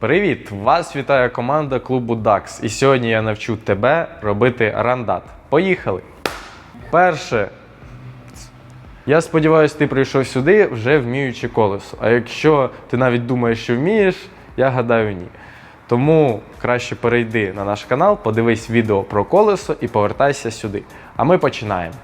Привіт! Вас вітає команда клубу DAX. І сьогодні я навчу тебе робити рандат. Поїхали! Перше. Я сподіваюся, ти прийшов сюди вже вміючи колесо. А якщо ти навіть думаєш, що вмієш, я гадаю ні. Тому краще перейди на наш канал, подивись відео про колесо і повертайся сюди. А ми починаємо.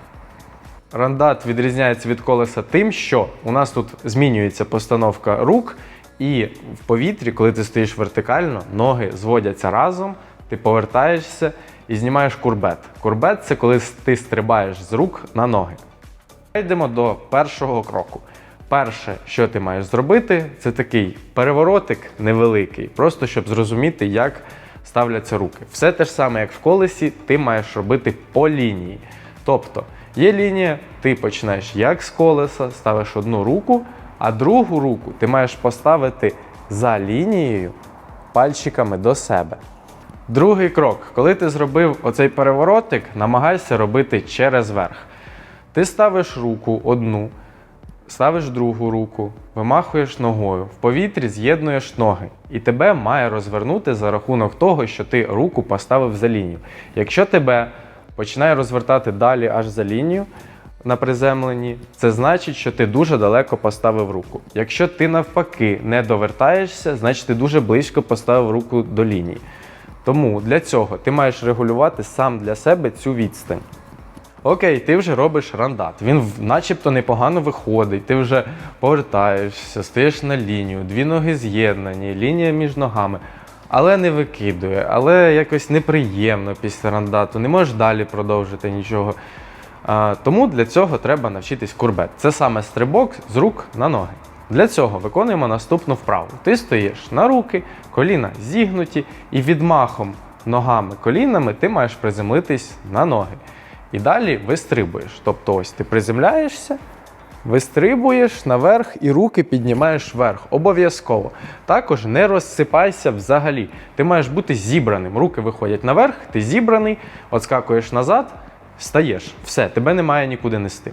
Рандат відрізняється від колеса тим, що у нас тут змінюється постановка рук, і в повітрі, коли ти стоїш вертикально, ноги зводяться разом, ти повертаєшся і знімаєш курбет. Курбет це коли ти стрибаєш з рук на ноги. Йдемо до першого кроку. Перше, що ти маєш зробити, це такий переворотик невеликий, просто щоб зрозуміти, як ставляться руки. Все те ж саме, як в колесі, ти маєш робити по лінії. Тобто, є лінія, ти починаєш як з колеса, ставиш одну руку, а другу руку ти маєш поставити за лінією пальчиками до себе. Другий крок, коли ти зробив оцей переворотик, намагайся робити через верх. Ти ставиш руку одну, ставиш другу руку, вимахуєш ногою, в повітрі з'єднуєш ноги, і тебе має розвернути за рахунок того, що ти руку поставив за лінію. Якщо тебе починає розвертати далі аж за лінію на приземленні, це значить, що ти дуже далеко поставив руку. Якщо ти навпаки не довертаєшся, значить ти дуже близько поставив руку до лінії. Тому для цього ти маєш регулювати сам для себе цю відстань. Окей, ти вже робиш рандат. Він начебто непогано виходить, ти вже повертаєшся, стаєш на лінію, дві ноги з'єднані, лінія між ногами. Але не викидує, але якось неприємно після рандату, не можеш далі продовжити нічого. Тому для цього треба навчитись курбет. Це саме стрибок з рук на ноги. Для цього виконуємо наступну вправу. Ти стоїш на руки, коліна зігнуті, і відмахом ногами колінами ти маєш приземлитись на ноги. І далі вистрибуєш. Тобто ось ти приземляєшся, вистрибуєш наверх і руки піднімаєш вверх. Обов'язково. Також не розсипайся взагалі. Ти маєш бути зібраним. Руки виходять наверх, ти зібраний, отскакуєш назад, встаєш. Все, тебе немає нікуди нести.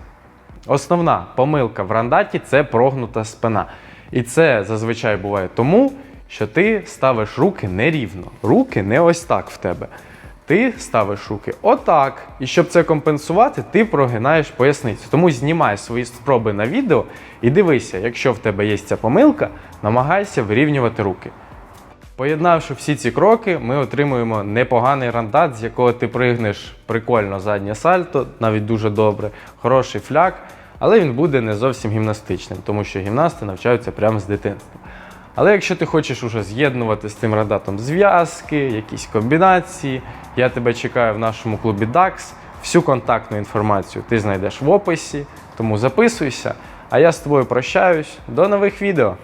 Основна помилка в рандаті це прогнута спина. І це зазвичай буває тому, що ти ставиш руки нерівно. Руки не ось так в тебе. Ти ставиш руки отак. І щоб це компенсувати, ти прогинаєш поясницю. Тому знімай свої спроби на відео і дивися, якщо в тебе є ця помилка, намагайся вирівнювати руки. Поєднавши всі ці кроки, ми отримуємо непоганий рандат, з якого ти пригнеш прикольно заднє сальто, навіть дуже добре, хороший фляг, але він буде не зовсім гімнастичним, тому що гімнасти навчаються прямо з дитинства. Але якщо ти хочеш уже з'єднувати з цим рандатом зв'язки, якісь комбінації, я тебе чекаю в нашому клубі DAX. Всю контактну інформацію ти знайдеш в описі, тому записуйся. А я з тобою прощаюсь. До нових відео!